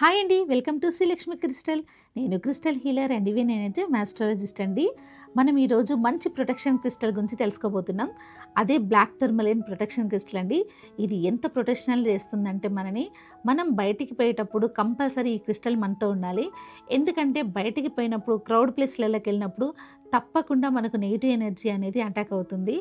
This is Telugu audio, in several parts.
హాయ్ అండి వెల్కమ్ టు శ్రీలక్ష్మి క్రిస్టల్. నేను క్రిస్టల్ హీలర్ అండ్ ఇవి నేనైతే మాస్ట్రాలజిస్ట్ అండి. మనం ఈరోజు మంచి ప్రొటెక్షన్ క్రిస్టల్ గురించి తెలుసుకోబోతున్నాం. అదే బ్లాక్ టర్మలైన్ ప్రొటెక్షన్ క్రిస్టల్ అండి. ఇది ఎంత ప్రొటెక్షన్ చేస్తుందంటే మనని మనం బయటికి పోయేటప్పుడు కంపల్సరీ ఈ క్రిస్టల్ మనతో ఉండాలి. ఎందుకంటే బయటికి పోయినప్పుడు క్రౌడ్ ప్లేస్లలోకి వెళ్ళినప్పుడు తప్పకుండా మనకు నెగిటివ్ ఎనర్జీ అనేది అటాక్ అవుతుంది.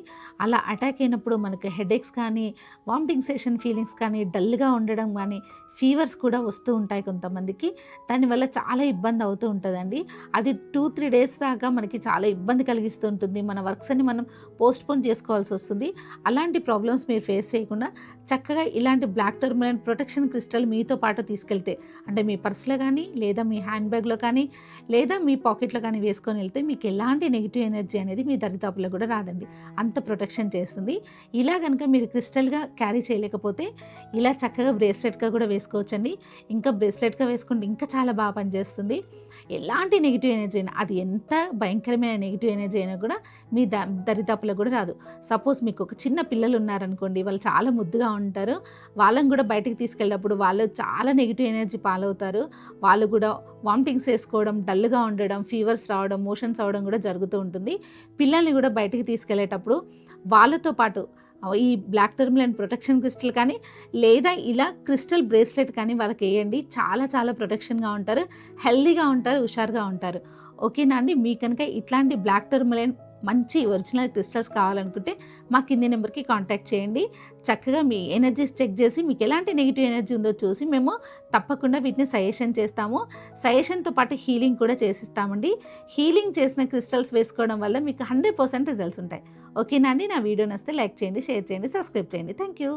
అలా అటాక్ అయినప్పుడు మనకు హెడేక్స్ కానీ వామిటింగ్ సెషన్ ఫీలింగ్స్ కానీ డల్గా ఉండడం కానీ ఫీవర్స్ కూడా వస్తూ ఉంటాయి. కొంతమందికి. దానివల్ల చాలా ఇబ్బంది అవుతూ ఉంటుందండి. అది టూ త్రీ డేస్ దాకా మనకి చాలా ఇబ్బంది కలిగిస్తూ ఉంటుంది. మన వర్క్స్ అన్ని మనం పోస్ట్ పోన్ చేసుకోవాల్సి వస్తుంది. అలాంటి ప్రాబ్లమ్స్ మీరు ఫేస్ చేయకుండా చక్కగా ఇలాంటి బ్లాక్ టర్మలైన్ ప్రొటెక్షన్ క్రిస్టల్ మీతో పాటు తీసుకెళ్తే అంటే మీ పర్స్లో కానీ లేదా మీ హ్యాండ్ బ్యాగ్లో కానీ లేదా మీ పాకెట్లో కానీ వేసుకొని వెళ్తే మీకు ఎలాంటి నెగిటివ్ ఎనర్జీ అనేది మీ దరిదాపులో కూడా రాదండి. అంత ప్రొటెక్షన్ చేస్తుంది. ఇలా కనుక మీరు క్రిస్టల్గా క్యారీ చేయలేకపోతే ఇలా చక్కగా బ్రేస్లెట్గా కూడా వేసుకోవచ్చండి. ఇంకా బ్రేస్లెట్గా వేసుకుంటే ఇంకా చాలా బాగా పనిచేస్తుంది. ఎలాంటి నెగిటివ్ ఎనర్జీ అయినా అది ఎంత భయంకరమైన నెగిటివ్ ఎనర్జీ అయినా కూడా మీ ద దరిదాపులకు కూడా రాదు. సపోజ్ మీకు ఒక చిన్న పిల్లలు ఉన్నారనుకోండి వాళ్ళు చాలా ముద్దుగా ఉంటారు. వాళ్ళని కూడా బయటికి తీసుకెళ్ళినప్పుడు వాళ్ళు చాలా నెగిటివ్ ఎనర్జీ పాలవుతారు. వాళ్ళు కూడా వామిటింగ్స్ వేసుకోవడం డల్గా ఉండడం ఫీవర్స్ రావడం మోషన్స్ అవడం కూడా జరుగుతూ ఉంటుంది. పిల్లల్ని కూడా బయటికి తీసుకెళ్ళేటప్పుడు వాళ్ళతో పాటు ఈ బ్లాక్ టర్మిలన్ ప్రొటెక్షన్ క్రిస్టల్ కానీ లేదా ఇలా క్రిస్టల్ బ్రేస్లెట్ కానీ వాళ్ళకి వేయండి. చాలా చాలా ప్రొటెక్షన్గా ఉంటారు. హెల్దీగా ఉంటారు హుషారుగా ఉంటారు. ఓకేనా అండి? మీ కనుక ఇట్లాంటి బ్లాక్ టర్మిలైన్ మంచి ఒరిజినల్ క్రిస్టల్స్ కావాలనుకుంటే మా కింది నెంబర్కి కాంటాక్ట్ చేయండి. చక్కగా మీ ఎనర్జీస్ చెక్ చేసి మీకు ఎలాంటి నెగిటివ్ ఎనర్జీ ఉందో చూసి మేము తప్పకుండా వీటిని సజెషన్ చేస్తాము. సజెషన్తో పాటు హీలింగ్ కూడా చేసిస్తామండి. హీలింగ్ చేసిన క్రిస్టల్స్ వేసుకోవడం వల్ల మీకు హండ్రెడ్ పర్సెంట్ రిజల్ట్స్ ఉంటాయి. ఓకేనా అండి? నా వీడియో నస్తే లైక్ చేయండి షేర్ చేయండి సబ్స్క్రైబ్ చేయండి. Thank you.